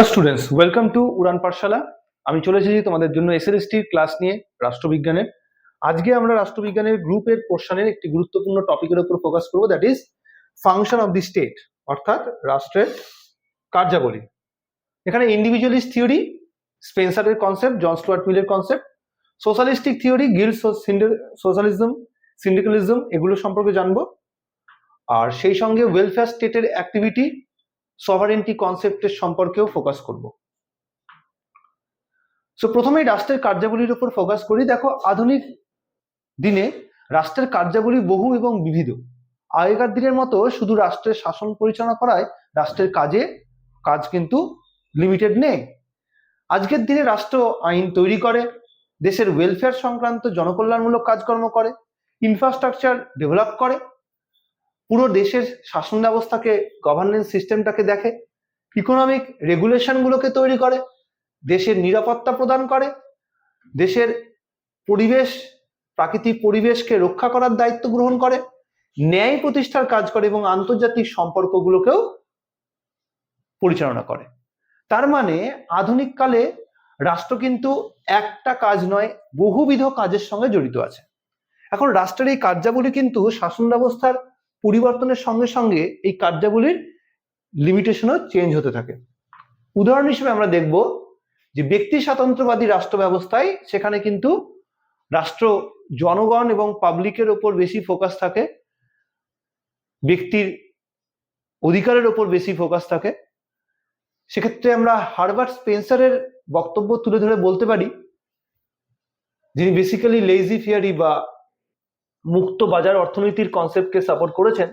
Hello students welcome to Uran Pathshala আমি চলে এসেছি তোমাদের জন্য এসএলএসটির ক্লাস নিয়ে, রাষ্ট্রবিজ্ঞানের। আজকে আমরা রাষ্ট্রবিজ্ঞানের গ্রুপের পোর্শনের একটি গুরুত্বপূর্ণ টপিকের উপর ফোকাস করব that is function of the state অর্থাৎ রাষ্ট্রের কার্যাবলী। এখানে ইন্ডিভিজুয়ালিস্ট থিওরি স্পেন্সারের কনসেপ্ট জন স্টুয়ার্ট মিলের concept socialistic theory guild socialism syndicalism এগুলো সম্পর্কে জানব। আর সেই সঙ্গে ওয়েলফেয়ার স্টেটের অ্যাক্টিভিটি সভারেন্টি কনসেপ্টের সম্পর্কেও ফোকাস করব। সো প্রথমেই রাষ্ট্রের কার্যাবলীর উপর ফোকাস করি। দেখো, আধুনিক দিনে রাষ্ট্রের কার্যাবলী বহু এবং বিবিধ। আগেকার দিনের মতো শুধু রাষ্ট্রের শাসন পরিচালনা করায় রাষ্ট্রের কাজে কাজ কিন্তু লিমিটেড নেই। আজকের দিনে রাষ্ট্র আইন তৈরি করে, দেশের ওয়েলফেয়ার সংক্রান্ত জনকল্যাণমূলক কাজকর্ম করে ইনফ্রাস্ট্রাকচার ডেভেলপ করে পুরো দেশের শাসন ব্যবস্থাকে গভর্নেন্স সিস্টেমটাকে দেখে ইকোনমিক রেগুলেশনগুলোকে তৈরি করে, দেশের নিরাপত্তা প্রদান করে, দেশের পরিবেশ, প্রাকৃতিক পরিবেশকে রক্ষা করার দায়িত্ব গ্রহণ করে, ন্যায় প্রতিষ্ঠার কাজ করে এবং আন্তর্জাতিক সম্পর্কগুলোকেও পরিচালনা করে। তার মানে আধুনিক কালে রাষ্ট্র কিন্তু একটা কাজ নয়, বহুবিধ কাজের সঙ্গে জড়িত আছে। এখন রাষ্ট্রের এই কার্যাবলী কিন্তু শাসন ব্যবস্থার পরিবর্তনের সঙ্গে সঙ্গে এই কার্যাবলীর লিমিটেশনও চেঞ্জ হতে থাকে। উদাহরণ হিসেবে আমরা দেখব যে ব্যক্তি স্বাতন্ত্র্যবাদী রাষ্ট্র ব্যবস্থায় সেখানে কিন্তু রাষ্ট্র, জনগণ এবং পাবলিকের ওপর বেশি ফোকাস থাকে, ব্যক্তির অধিকারের ওপর বেশি ফোকাস থাকে। সেক্ষেত্রে আমরা হারবার্ট স্পেন্সারের বক্তব্য তুলে ধরে বলতে পারি, যিনি বেসিক্যালি লেজি ফিয়ারি বা মুক্ত বাজার অর্থনীতির কনসেপ্টকে সাপোর্ট করেছেন।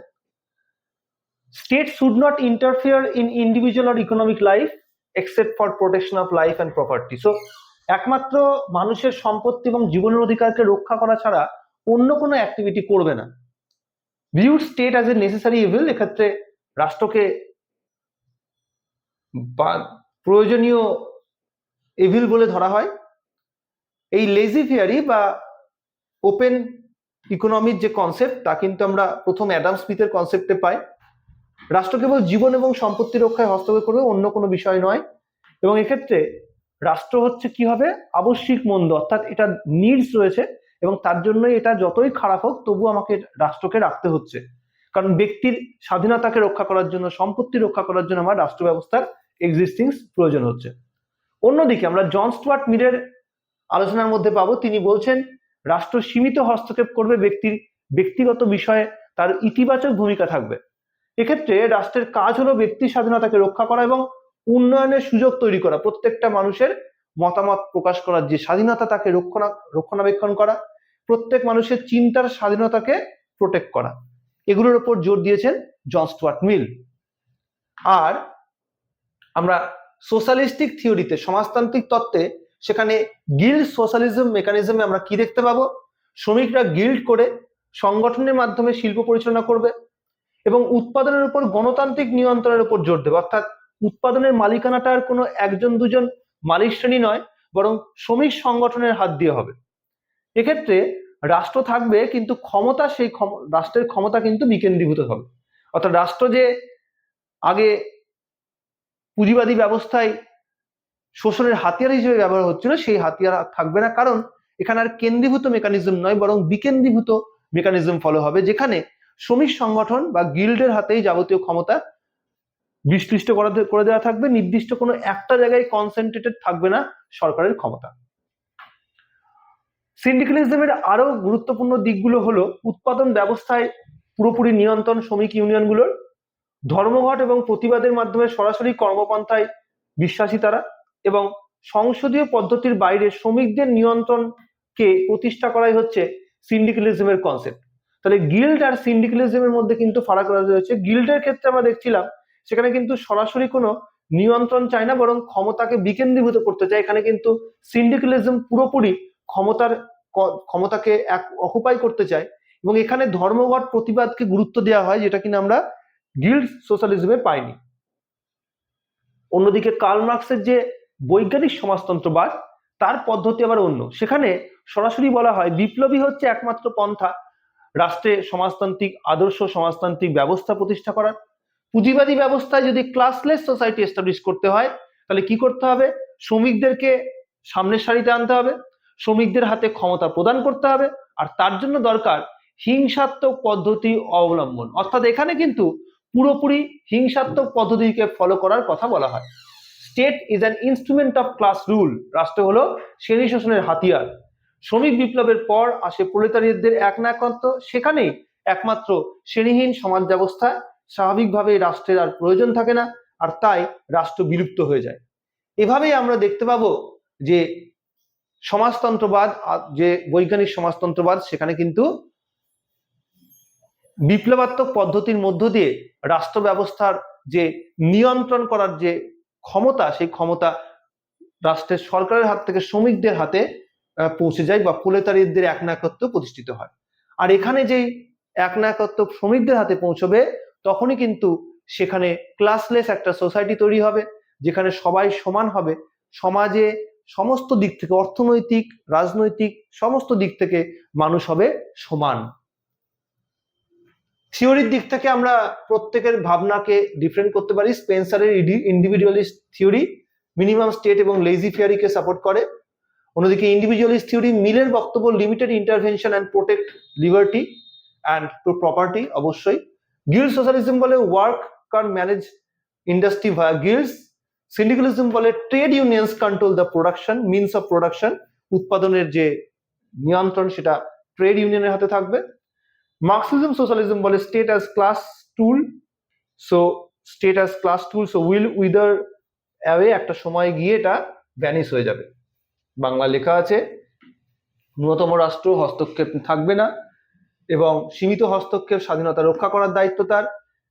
State should not interfere in individual R economic life except for protection of life and property so একমাত্র মানুষের সম্পত্তি এবং জীবনের অধিকারকে রক্ষা করা ছাড়া অন্য কোনো অ্যাক্টিভিটি করবে না। View state as a necessary evil এক্ষেত্রে রাষ্ট্রকে প্রয়োজনীয় ইভিল বলে ধরা হয়। এই লেজি ফিয়ারি বা ওপেন ইকোনমির যে কনসেপ্ট তা কিন্তু আমরা প্রথম অ্যাডাম স্মিথের কনসেপ্টে পাই। রাষ্ট্র কেবল জীবন এবং সম্পত্তি রক্ষায় হস্তক্ষেপ করবে, অন্য কোনো বিষয় নয়। এবং এক্ষেত্রে রাষ্ট্র হচ্ছে কি হবে? আবশ্যিক মন্দ, অর্থাৎ এটা নিডস রয়েছে এবং তার জন্যই এটা যতই খারাপ হোক, তবু আমাকে রাষ্ট্রকে রাখতে হচ্ছে। কারণ ব্যক্তির স্বাধীনতাকে রক্ষা করার জন্য, সম্পত্তি রক্ষা করার জন্য আমার রাষ্ট্র ব্যবস্থার এক্সিস্টিং প্রয়োজন হচ্ছে। অন্যদিকে আমরা জন স্টুয়ার্ট মিলের আলোচনার মধ্যে পাবো, তিনি বলছেন রাষ্ট্র সীমিত হস্তক্ষেপ করবে ব্যক্তির ব্যক্তিগত বিষয়ে তার ইতিবাচক ভূমিকা থাকবে। এক্ষেত্রে রাষ্ট্রের কাজ হলো ব্যক্তি স্বাধীনতাকে রক্ষা করা এবং উন্নয়নের সুযোগ তৈরি করা। প্রত্যেকটা মানুষের মতামত প্রকাশ করার যে স্বাধীনতা, তাকে রক্ষণা, রক্ষণাবেক্ষণ করা। প্রত্যেক মানুষের চিন্তার স্বাধীনতাকে প্রোটেক্ট করা। এগুলোর উপর জোর দিয়েছেন জন স্টুয়ার্ট মিল। আর আমরা সোশ্যালিস্টিক থিওরিতে সমাজতান্ত্রিক তত্ত্বে সেখানে গিল্ড সোশ্যালিজম মেকানিজমে আমরা কি দেখতে পাবো? শ্রমিকরা গিল্ড করে সংগঠনের মাধ্যমে শিল্প পরিচালনা করবে এবং উৎপাদনের উপর গণতান্ত্রিক নিয়ন্ত্রণের উপর জোর দেবে। অর্থাৎ উৎপাদনের মালিকানাটার কোনো একজন দুজন মালিক শ্রেণি নয়, বরং শ্রমিক সংগঠনের হাত দিয়ে হবে। এক্ষেত্রে রাষ্ট্র থাকবে, কিন্তু ক্ষমতা সেই রাষ্ট্রের ক্ষমতা কিন্তু বিকেন্দ্রীভূত হবে। অর্থাৎ রাষ্ট্র যে আগে পুঁজিবাদী ব্যবস্থায় শোষণের হাতিয়ার হিসেবে ব্যবহার হচ্ছিল, সেই হাতিয়ার থাকবে না। কারণ এখানে আর কেন্দ্রীভূত মেকানিজম নয়, বরং বিকেন্দ্রীভূত মেকানিজম ফলো হবে, যেখানে শ্রমিক সংগঠন বা গিল্ডের হাতেই যাবতীয় ক্ষমতা বিস্তৃষ্ট করে দেওয়া থাকবে। নির্দিষ্ট কোনো একটা জায়গায় কনসেন্ট্রেটেড থাকবে না সরকারের ক্ষমতা। সিন্ডিকালিজমের আরও গুরুত্বপূর্ণ দিকগুলো হলো উৎপাদন ব্যবস্থায় পুরোপুরি নিয়ন্ত্রণ শ্রমিক ইউনিয়নগুলোর, ধর্মঘট এবং প্রতিবাদের মাধ্যমে সরাসরি কর্মপন্থায় বিশ্বাসী তারা এবং সংসদীয় পদ্ধতির বাইরে শ্রমিকদের নিয়ন্ত্রণকে প্রতিষ্ঠা করাই হচ্ছে সিন্ডিকালিজমের কনসেপ্ট তাহলে গিল্ড আর সিন্ডিকালিজমের মধ্যে কিন্তু ফারাক রয়েছে। গিল্ডের ক্ষেত্রে আমরা দেখছিলাম, সেখানে কিন্তু সরাসরি কোনো নিয়ন্ত্রণ চায় না, বরং ক্ষমতাকে বিকেন্দ্রীভূত করতে চায়। এখানে কিন্তু সিন্ডিকালিজম পুরোপুরি ক্ষমতার ক্ষমতাকে এক অকুপাই করতে চায় এবং এখানে ধর্মঘট প্রতিবাদকে গুরুত্ব দেওয়া হয়, যেটা কিনা আমরা গিল্ড সোশ্যালিজমে পাইনি। অন্যদিকে কার্ল মার্কসের যে বৈজ্ঞানিক সমাজতন্ত্রবাদ, তার পদ্ধতি আবার অন্য। সেখানে সরাসরি বলা হয় বিপ্লবী হচ্ছে একমাত্র পন্থা, রাষ্ট্রে সমাজতান্ত্রিক, আদর্শ সমাজতান্ত্রিক ব্যবস্থা প্রতিষ্ঠা করার। পুঁজিবাদী ব্যবস্থায় যদি ক্লাসলেস সোসাইটি এস্টাবলিশ করতে হয়, তাহলে কি করতে হবে? শ্রমিকদেরকে সামনের সারিতে আনতে হবে, শ্রমিকদের হাতে ক্ষমতা প্রদান করতে হবে, আর তার জন্য দরকার হিংসাত্মক পদ্ধতি অবলম্বন। অর্থাৎ এখানে কিন্তু পুরোপুরি হিংসাত্মক পদ্ধতিকে ফলো করার কথা বলা হয়। State is an instrument of class rule রাষ্ট্র হলো শ্রেণি শোষণের হাতিয়ার। শ্রমিক বিপ্লবের পর আসে প্রলেতারিয়দের এক নায়কত্ব সেখানেই একমাত্র শ্রেণীহীন সমাজ ব্যবস্থা স্বাভাবিকভাবে রাষ্ট্রের আর প্রয়োজন থাকে না, আর তাই রাষ্ট্র বিলুপ্ত হয়ে যায়। এভাবেই আমরা দেখতে পাবো যে সমাজতন্ত্রবাদ যে বৈজ্ঞানিক সমাজতন্ত্রবাদ, সেখানে কিন্তু বিপ্লবাত্মক পদ্ধতির মধ্য দিয়ে রাষ্ট্র ব্যবস্থার যে নিয়ন্ত্রণ করার যে ক্ষমতা, সেই ক্ষমতা রাষ্ট্রের সরকারের হাত থেকে শ্রমিকদের হাতে পৌঁছে যায় বা প্রলেতারিদের একনায়কত্ব প্রতিষ্ঠিত হয়। আর এখানে যেই একনায়কত্ব শ্রমিকদের হাতে পৌঁছবে, তখনই কিন্তু সেখানে ক্লাসলেস একটা সোসাইটি তৈরি হবে, যেখানে সবাই সমান হবে। সমাজে সমস্ত দিক থেকে অর্থনৈতিক, রাজনৈতিক, সমস্ত দিক থেকে মানুষ হবে সমান। থিওরির দিক থেকে আমরা প্রত্যেকের ভাবনাকে ডিফারেন্ট করতে পারি। স্পেন্সারের ইন্ডিভিজুয়ালিস্ট থিওরি মিনিমাম স্টেট এবং লেজি ফিয়ারিকে সাপোর্ট করে। অন্যদিকে ইন্ডিভিজুয়ালিস্ট থিওরি মিলের বক্তব্য limited intervention and protect liberty and to property অবশ্যই। গিল্ড সোশ্যালিজম বলে workers manage industry via guilds syndicalism বলে trade unions control the production means of production উৎপাদনের যে নিয়ন্ত্রণ সেটা ট্রেড ইউনিয়নের হাতে থাকবে। মার্কসিজম সোশ্যালিজম বলে state as class tool so state as class tool so will wither away একটা সময় গিয়ে এটা ভ্যানিশ হয়ে যাবে। বাংলা লেখা আছে, ন্যূনতম রাষ্ট্র, হস্তক্ষেপ থাকবে না, এবং সীমিত হস্তক্ষেপ, স্বাধীনতা রক্ষা করার দায়িত্ব তার।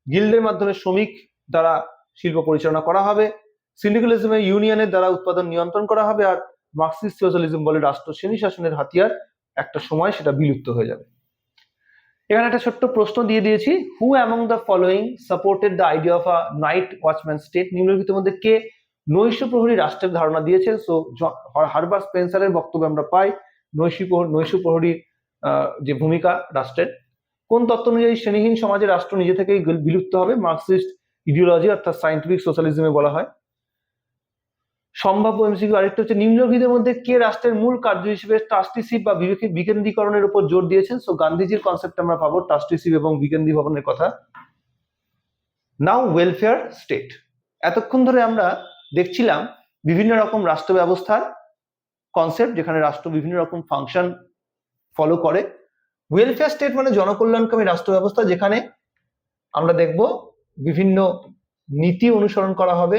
গিল্ডের মাধ্যমে শ্রমিক দ্বারা শিল্প পরিচালনা করা হবে। সিন্ডিকালিজমের ইউনিয়নের দ্বারা উৎপাদন নিয়ন্ত্রণ করা হবে। আর মার্কসিস্ট সোশ্যালিজম বলে রাষ্ট্র শ্রেণি শাসনের হাতিয়ার, একটা সময় সেটা বিলুপ্ত হয়ে যাবে। এখানে একটা ছোট্ট প্রশ্ন দিয়ে দিয়েছি। Who among the following supported the idea of a night watchman state নিম্নলিখিতের মধ্যে কে? নৈশ প্রহরী রাষ্ট্রের ধারণা দিয়েছেন। সো হারবার স্পেন্সারের বক্তব্য আমরা পাই। নৈশ নৈশ প্রহরী যে ভূমিকা রাষ্ট্রের। কোন তত্ত্ব অনুযায়ী শ্রেণীহীন সমাজে রাষ্ট্র নিজে থেকেই বিলুপ্ত হবে? মার্কসিস্ট ইডিওলজি অর্থাৎ সাইন্টিফিক সোশ্যালিজমে বলা হয়। সম্ভাব্য এমসিকিউ আরেকটা হচ্ছে নিম্নলিখিতের মধ্যে কে রাষ্ট্রের মূল কার্য হিসেবে ট্রাস্টিশিপ বা বিকেন্দ্রীকরণের উপর জোর দিয়েছেন? সো গান্ধীজির কনসেপ্ট আমরা পাবো ট্রাস্টিশিপ এবং বিকেন্দ্রীভবনের কথা। নাও ওয়েলফেয়ার স্টেট এতক্ষণ ধরে আমরা দেখছিলাম বিভিন্ন রকম রাষ্ট্র ব্যবস্থার কনসেপ্ট যেখানে রাষ্ট্র বিভিন্ন রকম ফাংশন ফলো করে। ওয়েলফেয়ার স্টেট মানে জনকল্যাণকামী রাষ্ট্র ব্যবস্থা, যেখানে আমরা দেখব বিভিন্ন নীতি অনুসরণ করা হবে।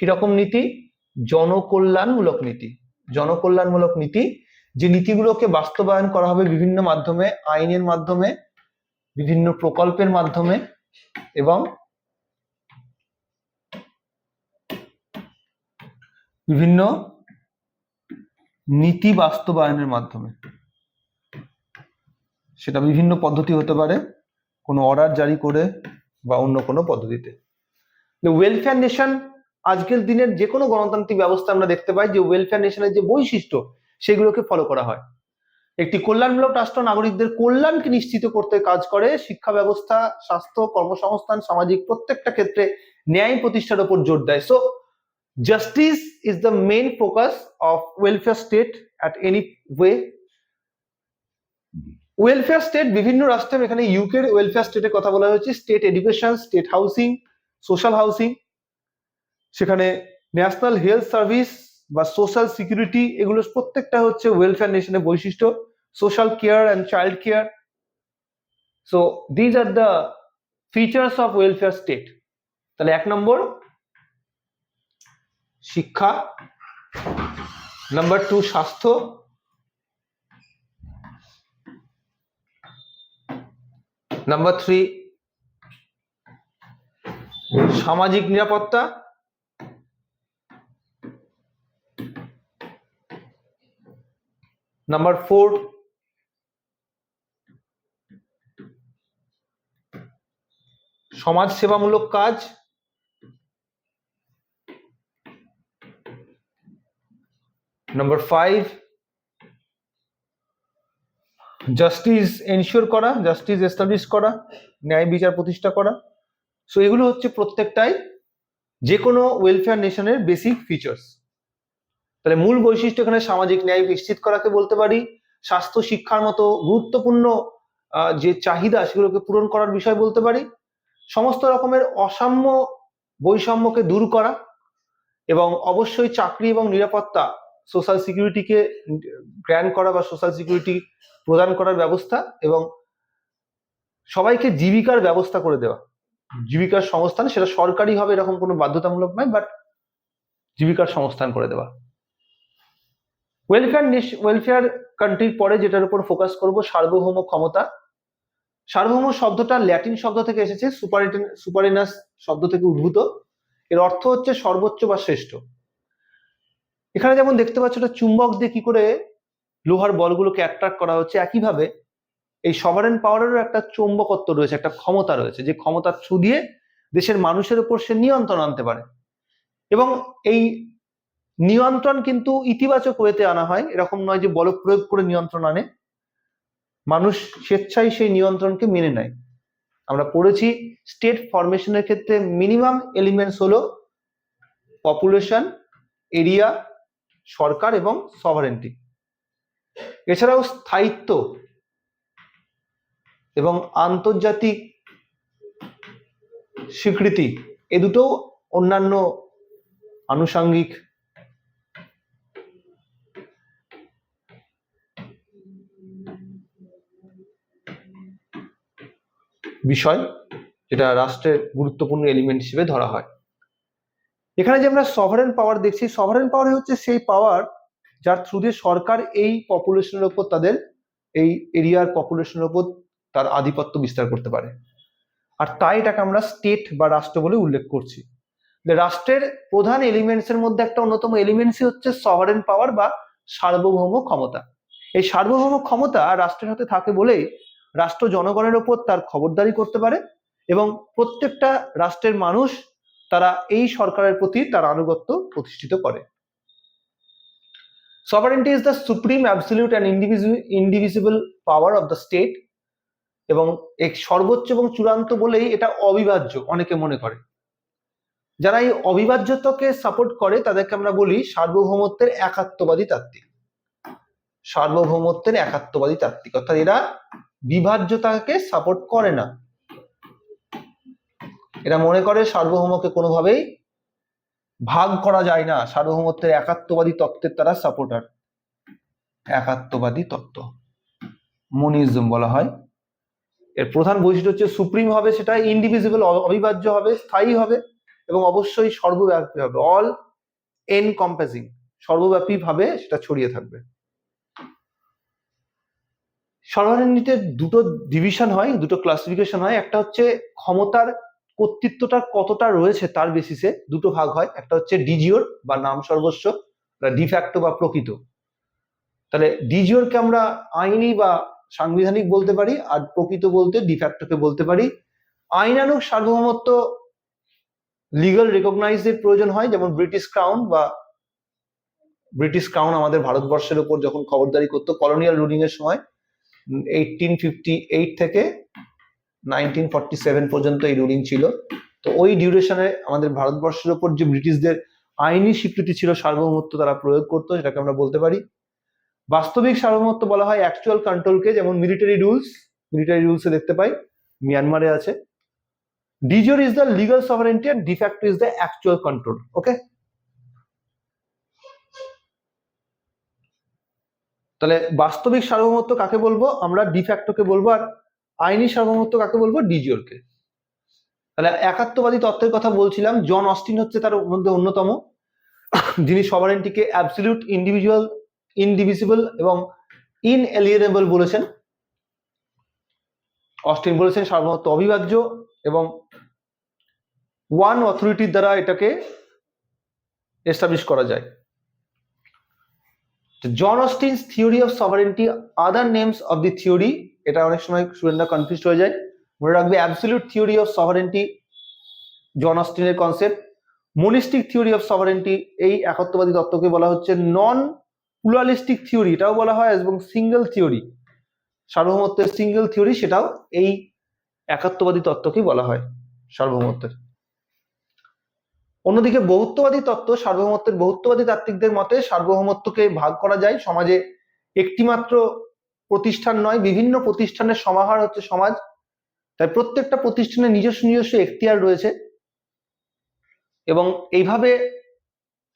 কীরকম নীতি? জনকল্যাণমূলক নীতি। জনকল্যাণমূলক নীতি, যে নীতিগুলোকে বাস্তবায়ন করা হবে বিভিন্ন মাধ্যমে, আইনের মাধ্যমে, বিভিন্ন প্রকল্পের মাধ্যমে এবং বিভিন্ন নীতি বাস্তবায়নের মাধ্যমে। সেটা বিভিন্ন পদ্ধতি হতে পারে, কোনো অর্ডার জারি করে বা অন্য কোনো পদ্ধতিতে। ওয়েলফেয়ার নেশন আজকের দিনের যে কোনো গণতান্ত্রিক ব্যবস্থা আমরা দেখতে পাই যে ওয়েলফেয়ার নেশনের যে বৈশিষ্ট্য, সেগুলোকে ফলো করা হয়। একটি কল্যাণমূলক রাষ্ট্র, নাগরিকদের কল্যাণকে নিশ্চিত করতে কাজ করে, শিক্ষা ব্যবস্থা, স্বাস্থ্য, কর্মসংস্থান, সামাজিক প্রত্যেকটা ক্ষেত্রে ন্যায় প্রতিষ্ঠার উপর জোর দেয়। So justice is the main focus of welfare state at any way welfare state বিভিন্ন রাষ্ট্রের, এখানে ইউকের ওয়েলফেয়ার স্টেটের কথা বলা হয়েছে। State education state housing social housing সেখানে ন্যাশনাল হেলথ সার্ভিস বা সোশ্যাল সিকিউরিটি এগুলো প্রত্যেকটা হচ্ছে ওয়েলফেয়ার নেশনের বৈশিষ্ট্য social care and child care so these are the features of welfare state তাহলে এক নম্বর, শিক্ষা। নাম্বার টু স্বাস্থ্য। নাম্বার থ্রি সামাজিক নিরাপত্তা। নাম্বার ফোর সমাজ সেবামূলক কাজ. নাম্বার ফাইভ জাস্টিস এনশিওর করা জাস্টিস এস্টাবলিশ করা, ন্যায় বিচার প্রতিষ্ঠা করা। সো এগুলো হচ্ছে প্রত্যেকটাই যে কোনো ওয়েলফেয়ার নেশনের বেসিক ফিচার্স তাহলে মূল বৈশিষ্ট্য এখানে সামাজিক ন্যায় নিশ্চিত করাকে বলতে পারি। স্বাস্থ্য, শিক্ষার মতো গুরুত্বপূর্ণ যে চাহিদা সেগুলোকে পূরণ করার বিষয় বলতে পারি। সমস্ত রকমের অসাম্য বৈষম্যকে দূর করা এবং অবশ্যই চাকরি এবং নিরাপত্তা সোশ্যাল সিকিউরিটিকে গ্র্যান্ড করা বা সোশ্যাল সিকিউরিটি প্রদান করার ব্যবস্থা এবং সবাইকে জীবিকার ব্যবস্থা করে দেওয়া। জীবিকার সংস্থান সেটা সরকারি হবে এরকম কোনো বাধ্যতামূলক নয় বাট জীবিকার সংস্থান করে দেওয়া। ওয়েলফেয়ার ওয়েলফেয়ার কান্ট্রির পরে যেটার উপর ফোকাস করব, সার্বভৌম ক্ষমতা। সার্বভৌম শব্দটা ল্যাটিন শব্দ থেকে এসেছে সুপারিটেন সুপারিনাস শব্দ থেকে উদ্ভূত। এর অর্থ হচ্ছে সর্বোচ্চ বা শ্রেষ্ঠ। এখানে যেমন দেখতে পাচ্ছ একটা চুম্বক দিয়ে কি করে লোহার বলগুলোকে অ্যাট্রাক্ট করা হচ্ছে, একইভাবে এই সভারেন পাওয়ারেরও একটা চৌম্বকত্ব রয়েছে, একটা ক্ষমতা রয়েছে, যে ক্ষমতার থ্রু দিয়ে দেশের মানুষের উপর সে নিয়ন্ত্রণ আনতে পারে। এবং এই নিয়ন্ত্রণ কিন্তু ইতিবাচক ওয়েতে আনা হয়। এরকম নয় যে বল প্রয়োগ করে নিয়ন্ত্রণ আনে। মানুষ স্বেচ্ছায় সেই নিয়ন্ত্রণকে মেনে নেয়। আমরা পড়েছি স্টেট ফরমেশনের ক্ষেত্রে মিনিমাম এলিমেন্টস হলো পপুলেশন এরিয়া সরকার এবং সভারেন্টি এছাড়াও স্থায়িত্ব এবং আন্তর্জাতিক স্বীকৃতি, এ দুটো অন্যান্য আনুষাঙ্গিক বিষয় যেটা রাষ্ট্রের গুরুত্বপূর্ণ এলিমেন্ট হিসেবে ধরা হয়। এখানে যে আমরা সভারেন পাওয়ার দেখছি সভারেন পাওয়ার হচ্ছে সেই পাওয়ার যার থ্রু দিয়ে সরকার এই পপুলেশনের ওপর তাদের এই এরিয়ার পপুলেশনের ওপর তার আধিপত্য বিস্তার করতে পারে। আর তাই এটাকে আমরা স্টেট বা রাষ্ট্র বলে উল্লেখ করছি। রাষ্ট্রের প্রধান এলিমেন্টস এর মধ্যে একটা অন্যতম এলিমেন্টসই হচ্ছে সভারেন পাওয়ার বা সার্বভৌম ক্ষমতা। এই সার্বভৌম ক্ষমতা রাষ্ট্রের হাতে থাকে বলেই রাষ্ট্র জনগণের ওপর তার খবরদারি করতে পারে এবং প্রত্যেকটা রাষ্ট্রের মানুষ তারা এই সরকারের প্রতি তার আনুগত্য প্রতিষ্ঠিত করে। Is the supreme absolute and indivisible, indivisible power of the state এবং এক সর্বোচ্চ এবং চূড়ান্ত বলেই এটা অবিভাজ্য অনেকে মনে করে। যারা এই অবিভাজ্যতাকে সাপোর্ট করে তাদেরকে আমরা বলি সার্বভৌমত্বের একাত্মবাদী তাত্ত্বিক। সার্বভৌমত্বের একাত্মবাদী তাত্ত্বিক। অর্থাৎ এরা বিভাজ্যতাকে সাপোর্ট করে না। এরা মনে করে সার্বভৌমকে কোনোভাবেই ভাগ করা যায় না। সার্বভৌমত্বের একাত্মবাদী তত্ত্বের তারা সাপোর্টার একাত্মবাদী তত্ত্ব। মনিজম বলা হয়। এর প্রধান বৈশিষ্ট্য হচ্ছে সুপ্রিম হবে সেটা ইন্ডিভিজিবল অবিভাজ্য হবে, স্থায়ী হবে এবং অবশ্যই সর্বব্যাপী হবে। অল এন কম্পাসিং সর্বব্যাপী ভাবে সেটা ছড়িয়ে থাকবে। সর্বানন্দিতে দুটো ডিভিশন হয়, দুটো ক্লাসিফিকেশন হয়। একটা হচ্ছে ক্ষমতার কর্তৃত্বটা কতটা রয়েছে তার বেসিসে দুটো ভাগ হয়। একটা হচ্ছে ডিজিওর বা নাম সর্বস্ব ডিফ্যাক্টো বা প্রকৃত। তাহলে ডিজিওরকে আমরা আইনি বা সাংবিধানিক বলতে পারি, আর প্রকৃত বলতে ডিফ্যাক্টোকে বলতে পারি। আইনানুগ সার্বভৌমত্ব লিগাল রেকগনাইজের প্রয়োজন হয়, যেমন ব্রিটিশ ক্রাউন বা ব্রিটিশ ক্রাউন আমাদের ভারতবর্ষের উপর যখন খবরদারি করতো কলোনিয়াল রুলিং এর সময়। এইটিন ফিফটি এইট থেকে নাইনটিন ফর্টি সেভেন পর্যন্ত এই রুলিং ছিল। তো ওই ডিউরেশনে আমাদের ভারতবর্ষের উপর যে ব্রিটিশদের আইনি স্বীকৃতি ছিল, সার্বভৌমত্ব তারা প্রয়োগ করতো, সেটাকে আমরা বলতে পারি। বাস্তবিক সার্বভৌমত্ব বলা হয় অ্যাকচুয়াল কন্ট্রোলকে যেমন মিলিটারি রুলস মিলিটারি রুলসে দেখতে পাই মিয়ানমারে আছে। De jure is the legal sovereignty and de facto is the actual control okay তাহলে বাস্তবিক সার্বভৌমত্ব কাকে বলব? আমরা ডিফ্যাক্টোকে বলব আর আইনি সার্বভৌমত্ব কাকে বলব? ডিজিওরকে তাহলে একাত্মবাদী তত্ত্বের কথা বলছিলাম, জন অস্টিন হচ্ছে তার মধ্যে অন্যতম। যিনি সভারেন্টিকে অ্যাবসলিউট ইন্ডিভিজুয়াল ইনডিভিজিবল এবং ইনএলিয়েনেবল বলেছেন। অস্টিন বলেছেন সার্বভৌমত্ব অবিভাজ্য এবং ওয়ান অথরিটির দ্বারা এটাকে এস্টাবলিশ করা যায়। John Austin's theory of sovereignty other names of the theory এটা অনেক সময় স্টুডেন্টরা কনফিউজ হয়ে যায়। মনে রাখবে absolute theory of sovereignty John অস্টিনের concept monistic theory of sovereignty, এই একত্ববাদী তত্ত্বকে বলা হচ্ছে নন প্লুরালিস্টিক থিওরি এটাও বলা হয় এবং সিঙ্গেল থিওরি সার্বভৌমত্বের সিঙ্গেল থিওরি সেটাও এই একাত্মবাদী তত্ত্বকেই বলা হয়, সার্বভৌমত্বের। অন্যদিকে বহুত্ববাদী তত্ত্ব সার্বভৌমত্বের বহুত্ববাদী তাত্ত্বিকদের মতে সার্বভৌমত্বকে ভাগ করা যায় সমাজে। একটিমাত্র প্রতিষ্ঠান নয়, বিভিন্ন প্রতিষ্ঠানের সমাহার হচ্ছে সমাজ। তাই প্রত্যেকটা প্রতিষ্ঠানের নিজস্ব নিজস্ব এখতিয়ার রয়েছে। এবং এইভাবে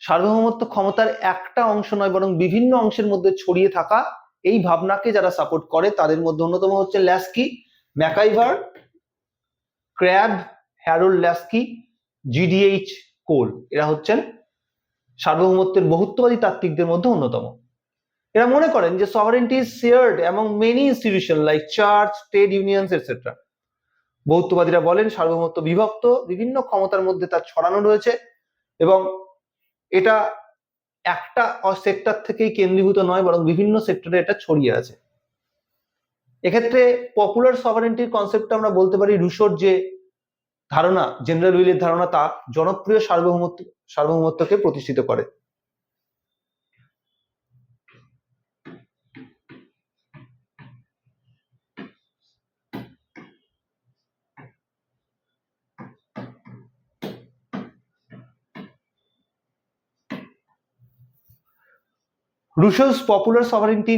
সার্বভৌমত্ব ক্ষমতার একটা অংশ নয়, বরং বিভিন্ন অংশের মধ্যে ছড়িয়ে থাকা এই ভাবনাকে যারা সাপোর্ট করে, তাদের মধ্যে অন্যতম হচ্ছে Laski, MacIver, Krabbe, Harold Laski GDH Cole. এরা হচ্ছেন সার্বভৌমত্বের বহুত্ববাদী তাত্ত্বিকদের মধ্যে অন্যতম। এরা মনে করেন যে সভারেন্টি শেয়ার্ড এবং many institution like church trade unions etcetera বহুত্ববাদীরা বলেন সার্বভৌমত্ব বিভক্ত, বিভিন্ন ক্ষমতার মধ্যে তার ছড়ানো রয়েছে এবং এটা একটা সেক্টর থেকেই কেন্দ্রীভূত নয়, বরং বিভিন্ন সেক্টরে এটা ছড়িয়ে আছে। এক্ষেত্রে পপুলার সভারেন্টির কনসেপ্টটা আমরা বলতে পারি রুশোর যে ধারণা জেনারেল উইলের ধারণা তা জনপ্রিয় সার্বভৌমত্ব, সার্বভৌমত্বকে প্রতিষ্ঠিত করে। Rousseau's popular sovereignty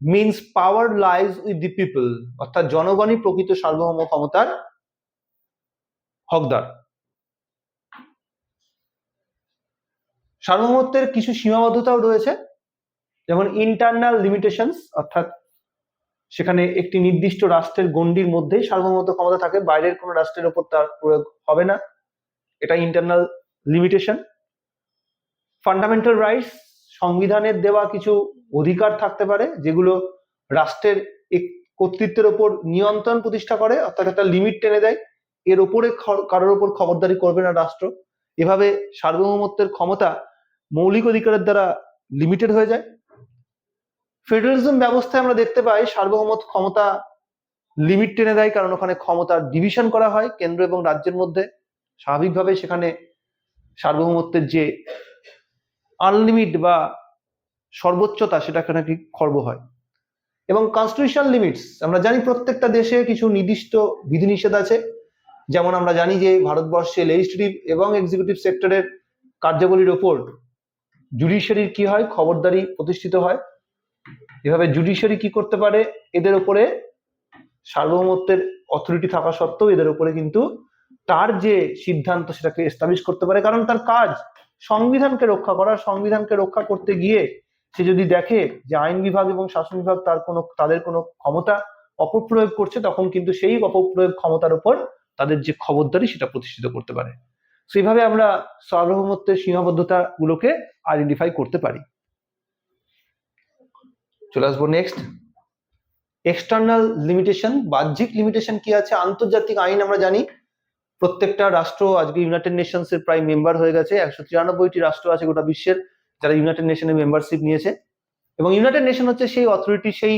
means power lies with the people অর্থাৎ জনগণই প্রকৃত সার্বভৌম ক্ষমতার হকদার। সার্বভৌমত্বের কিছু সীমাবদ্ধতাও রয়েছে, যেমন ইন্টারনাল লিমিটেশনস অর্থাৎ সেখানে একটি নির্দিষ্ট রাষ্ট্রের গণ্ডির মধ্যেই সার্বভৌমত্ব ক্ষমতা থাকে, বাইরের কোনো রাষ্ট্রের ওপর তার প্রয়োগ হবে না। এটা ইন্টারনাল লিমিটেশন ফান্ডামেন্টাল রাইটস সংবিধানের দেওয়া কিছু অধিকার থাকতে পারে, যেগুলো রাষ্ট্রের কর্তৃত্বের ওপর নিয়ন্ত্রণ প্রতিষ্ঠা করে, অর্থাৎ একটা লিমিট টেনে দেয়। এর ওপরে কারোর ওপর খবরদারি করবে না রাষ্ট্র। এভাবে সার্বভৌমত্বের ক্ষমতা মৌলিক অধিকারের দ্বারা লিমিটেড হয়ে যায়। ফেডারেলিজম ব্যবস্থায় আমরা দেখতে পাই সার্বভৌমত্ব ক্ষমতা লিমিট টেনে দেয়, কারণ ওখানে ক্ষমতার ডিভিশন করা হয় কেন্দ্র এবং রাজ্যের মধ্যে। স্বাভাবিকভাবে সেখানে সার্বভৌমত্বের যে আনলিমিট বা সর্বোচ্চতা সেটাকে নাকি খর্ব হয়। এবং কনস্টিটিউশন লিমিটস আমরা জানি প্রত্যেকটা দেশে কিছু নির্দিষ্ট বিধিনিষেধ আছে। যেমন আমরা জানি যে ভারতবর্ষে লেজিসলেটিভ এবং এক্সিকিউটিভ সেক্টরের কার্যাবলীর ওপর জুডিশিয়ারির কি হয়? খবরদারি প্রতিষ্ঠিত হয়। এভাবে জুডিশিয়ারি কি করতে পারে? এদের উপরে সার্বভৌমত্বের অথরিটি থাকা সত্ত্বেও এদের উপরে কিন্তু তার যে সিদ্ধান্ত সেটাকে এস্টাবলিশ করতে পারে। কারণ তার কাজ সংবিধানকে রক্ষা করা, সংবিধানকে রক্ষা করতে গিয়ে সে যদি দেখে যে আইন বিভাগ এবং শাসন বিভাগ তার কোনো, তাদের কোনো ক্ষমতা অপপ্রয়োগ করছে, তখন কিন্তু সেই অপপ্রয়োগ ক্ষমতার উপর তাদের যে খবরদারি সেটা প্রতিষ্ঠিত করতে পারে। সেইভাবে আমরা সার্বভৌমত্বের সীমাবদ্ধতা গুলোকে আইডেন্টিফাই করতে পারি। চলে আসব নেক্সট এক্সটার্নাল লিমিটেশন বাহ্যিক লিমিটেশন কি আছে? আন্তর্জাতিক আইন আমরা জানি। প্রত্যেকটা রাষ্ট্র আজকে ইউনাইটেড নেশনস এর প্রায় মেম্বার হয়ে গেছে। একশো তিরানব্বইটি রাষ্ট্র আছে গোটা বিশ্বের, যারা ইউনাইটেড নেশনের মেম্বারশিপ নিয়েছে। এবং ইউনাইটেড নেশন হচ্ছে সেই অথরিটি সেই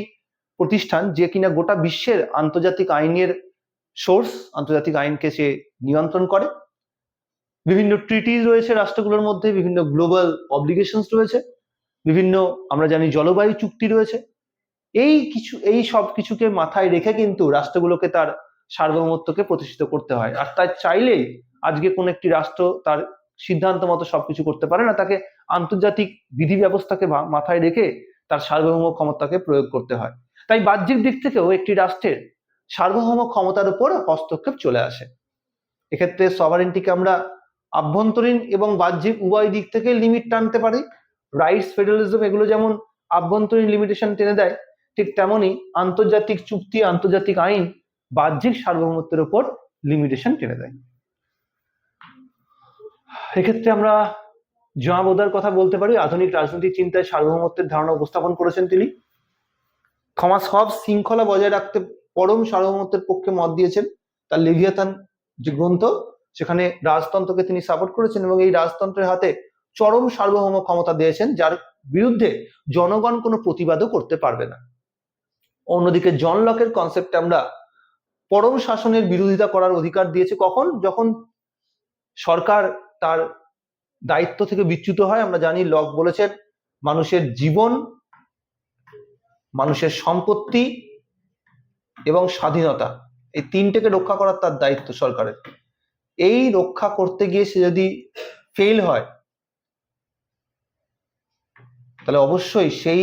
প্রতিষ্ঠান যে কিনা গোটা বিশ্বের আন্তর্জাতিক আইনের সোর্স আন্তর্জাতিক আইনকে সে নিয়ন্ত্রণ করে। বিভিন্ন ট্রিটিজ রয়েছে রাষ্ট্রগুলোর মধ্যে, বিভিন্ন গ্লোবাল অব্লিগেশনস রয়েছে, বিভিন্ন আমরা জানি জলবায়ু চুক্তি রয়েছে। এই কিছু, এই সব কিছুকে মাথায় রেখে কিন্তু রাষ্ট্রগুলোকে তার সার্বভৌমত্বকে প্রতিষ্ঠিত করতে হয়। আর তাই চাইলেই আজকে কোন একটি রাষ্ট্র তার সিদ্ধান্ত মতো সবকিছু করতে পারে না, তাকে আন্তর্জাতিক বিধি ব্যবস্থাকে মাথায় রেখে তার সার্বভৌম ক্ষমতাকে প্রয়োগ করতে হয়। তাই বাহ্যিক দিক থেকেও একটি রাষ্ট্রের সার্বভৌম ক্ষমতার উপর হস্তক্ষেপ চলে আসে। এক্ষেত্রে সভারেন্টিকে আমরা আভ্যন্তরীণ এবং বাহ্যিক উভয় দিক থেকে লিমিট টানতে পারি। রাইটস ফেডারেলিজম এগুলো যেমন আভ্যন্তরীণ লিমিটেশন টেনে দেয়, ঠিক তেমনই আন্তর্জাতিক চুক্তি, আন্তর্জাতিক আইন বাহ্যিক সার্বভৌমত্বের উপর লিমিটেশন টেনে দেয়। এক্ষেত্রে আমরা জয়াবোদার কথা বলতে পারি। আধুনিক রাজনৈতিক চিন্তায় সার্বভৌমত্বের ধারণা উপস্থাপন করেছেন তিনি। থমাস হবস শৃঙ্খলা বজায় রাখতে পরম সার্বভৌমত্বের পক্ষে মত দিয়েছেন। তার লেভিয়াথান যে গ্রন্থ, সেখানে রাজতন্ত্রকে তিনি সাপোর্ট করেছেন এবং এই রাজতন্ত্রের হাতে চরম সার্বভৌম ক্ষমতা দিয়েছেন, যার বিরুদ্ধে জনগণ কোনো প্রতিবাদও করতে পারবে না। অন্যদিকে জন লকের কনসেপ্টে আমরা পরম শাসনের বিরোধিতা করার অধিকার দিয়েছে কখন? যখন সরকার তার দায়িত্ব থেকে বিচ্যুত হয়, আমরা জানি লক বলেছেন মানুষের জীবন, মানুষের সম্পত্তি এবং স্বাধীনতা। এই তিনটেকে রক্ষা করার তার দায়িত্ব সরকারের। এই রক্ষা করতে গিয়ে সে যদি ফেল হয়, তাহলে অবশ্যই সেই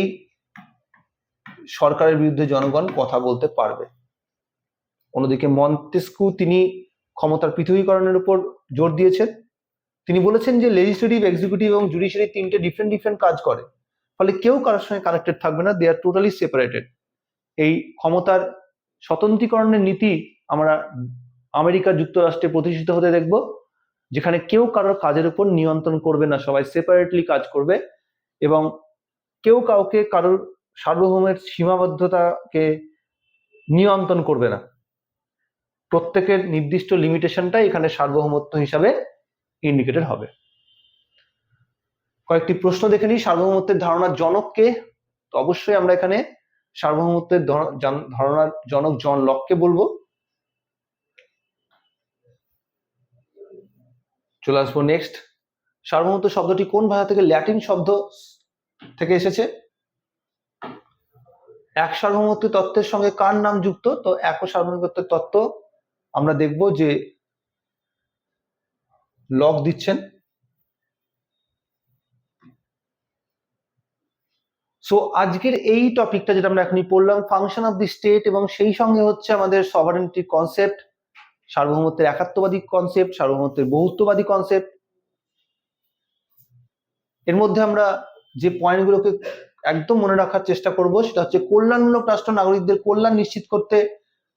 সরকারের বিরুদ্ধে জনগণ কথা বলতে পারবে। অন্যদিকে মন্তেস্কু তিনি ক্ষমতার পৃথকীকরণের উপর জোর দিয়েছেন। তিনি বলেছেন যে লেজিসলেটিভ এক্সিকিউটিভ এবং জুডিশিয়ারি তিনটে ডিফারেন্ট ডিফারেন্ট কাজ করে। ফলে কেউ কারোর সঙ্গে কানেক্টেড থাকবে না দে আর টোটালি সেপারেটেড এই ক্ষমতার স্বতন্ত্রীকরণের নীতি আমরা আমেরিকা যুক্তরাষ্ট্রে প্রতিষ্ঠিত হতে দেখব, যেখানে কেউ কারোর কাজের উপর নিয়ন্ত্রণ করবে না, সবাই সেপারেটলি কাজ করবে এবং কেউ কাউকে কারোর সার্বভৌমের সীমাবদ্ধতাকে নিয়ন্ত্রণ করবে না। প্রত্যেকের নির্দিষ্ট লিমিটেশনটা এখানে সার্বভৌমত্ব হিসাবে ইন্ডিকেটেড হবে। কয়েকটি প্রশ্ন দেখে নিই, সার্বভৌমত্বের ধারণার জনককে অবশ্যই আমরা এখানে সার্বভৌমত্বের ধারণার জনক জন লককে বলব। চলে আসব নেক্সট সার্বভৌমত্ব শব্দটি কোন ভাষা থেকে ল্যাটিন শব্দ থেকে এসেছে? এক সার্বভৌমত্ব তত্ত্বের সঙ্গে কার নাম যুক্ত? তো এক সার্বভৌমত্বের তত্ত্ব আমরা দেখব যে লক দিচ্ছেন। সো আজকের এই টপিকটা যেটা আমরা এখনই পড়লাম ফাংশন অফ দি স্টেট এবং সেই সঙ্গে হচ্ছে আমাদের সভারেন্টি কনসেপ্ট সার্বভৌমত্বের একাত্মবাদী কনসেপ্ট সার্বভৌমত্বের বহুত্ববাদী কনসেপ্ট এর মধ্যে আমরা যে পয়েন্টগুলোকে একদম মনে রাখার চেষ্টা করব, সেটা হচ্ছে কল্যাণমূলক রাষ্ট্র নাগরিকদের কল্যাণ নিশ্চিত করতে,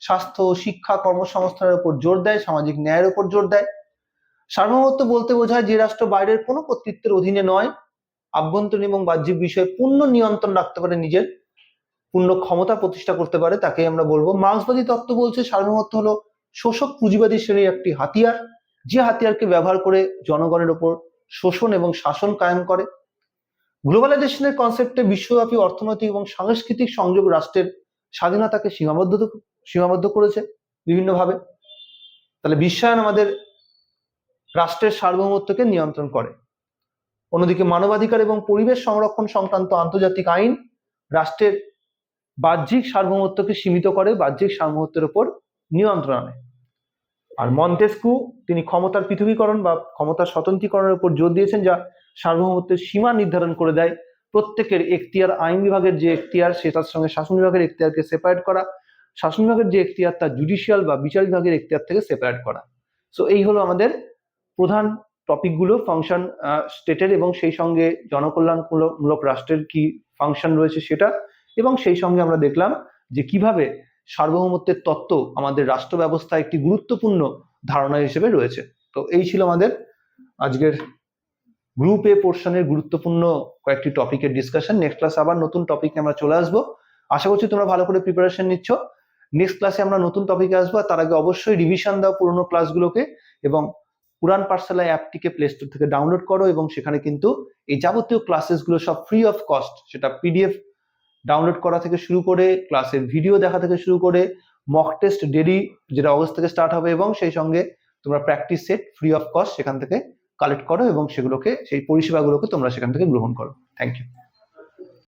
স্বাস্থ্য, শিক্ষা, কর্মসংস্থানের উপর জোর দেয়, সামাজিক ন্যায়ের উপর জোর দেয়। সার্বভৌমত্ব বলতে বোঝায় যে রাষ্ট্র বাইরের কোনো কর্তৃত্বের অধীনে নয় আভ্যন্তরীণ এবং বাহ্যিক বিষয়ে পূর্ণ নিয়ন্ত্রণ রাখতে পারে নিজের, পূর্ণ ক্ষমতা প্রতিষ্ঠা করতে পারে তাকে আমরা বলব। মার্ক্সবাদী তত্ত্ব বলছে সার্বভৌমত্ব হলো শোষক পুঁজিবাদী শ্রেণির একটি হাতিয়ার। যে হাতিয়ারকে ব্যবহার করে জনগণের ওপর শোষণ এবং শাসন কায়েম করে। গ্লোবালাইজেশনের কনসেপ্টে বিশ্বব্যাপী অর্থনৈতিক এবং সাংস্কৃতিক সংযোগ রাষ্ট্রের স্বাধীনতাকে সীমাবদ্ধ সীমাবদ্ধ করেছে বিভিন্নভাবে। তাহলে বিশ্বায়ন আমাদের রাষ্ট্রের সার্বভৌমত্বকে নিয়ন্ত্রণ করে। অন্যদিকে মানবাধিকার এবং পরিবেশ সংরক্ষণ সংক্রান্ত আন্তর্জাতিক আইন রাষ্ট্রের বাহ্যিক সার্বভৌমত্বকে সীমিত করে, বাহ্যিক সার্বভৌমত্বের উপর নিয়ন্ত্রণ আনে। আর মন্তেস্কু, তিনি ক্ষমতার পৃথকীকরণ বা ক্ষমতার স্বতন্ত্রীকরণের উপর জোর দিয়েছেন, যা সার্বভৌমত্বের সীমা নির্ধারণ করে দেয়। প্রত্যেকের এখতিয়ার, আইন বিভাগের যে এখতিয়ার সেটার সঙ্গে শাসন বিভাগের এখতিয়ারকে সেপারেট করা। শাসন বিভাগের যে এখতিয়ার তার জুডিশিয়াল বা বিচার বিভাগের এখতিয়ার থেকে সেপারেট করা। সো এই হলো আমাদের প্রধান টপিকগুলো ফাংশন স্টেটের এবং সেই সঙ্গে জনকল্যাণমূলক রাষ্ট্রের কি ফাংশন রয়েছে সেটা এবং সেই সঙ্গে আমরা দেখলাম যে কীভাবে সার্বভৌমত্বের তত্ত্ব আমাদের রাষ্ট্র ব্যবস্থা একটি গুরুত্বপূর্ণ ধারণা হিসেবে রয়েছে। তো এই ছিল আমাদের আজকের গ্রুপ এ পোর্শনের গুরুত্বপূর্ণ কয়েকটি টপিকের ডিসকাশন নেক্সট ক্লাস আবার নতুন টপিকে আমরা চলে আসব। আশা করছি তোমরা ভালো করে প্রিপারেশন নিচ্ছ। নেক্সট ক্লাসে আমরা নতুন টপিকে আসব তার আগে অবশ্যই রিভিশন দাও পুরোনো ক্লাসগুলোকে এবং পুরান পাঠশালা অ্যাপটিকে প্লে স্টোর থেকে ডাউনলোড করো এবং সেখানে কিন্তু এই যাবতীয় ক্লাসেসগুলো সব ফ্রি অফ কস্ট সেটা পিডিএফ ডাউনলোড করা থেকে শুরু করে ক্লাসের ভিডিও দেখা থেকে শুরু করে মক টেস্ট ডেলি যেটা অগস্ট থেকে স্টার্ট হবে এবং সেই সঙ্গে তোমরা practice set free of cost সেখান থেকে কালেক্ট করো এবং সেগুলোকে, সেই পরিষেবাগুলোকে তোমরা সেখান থেকে গ্রহণ করো। Thank you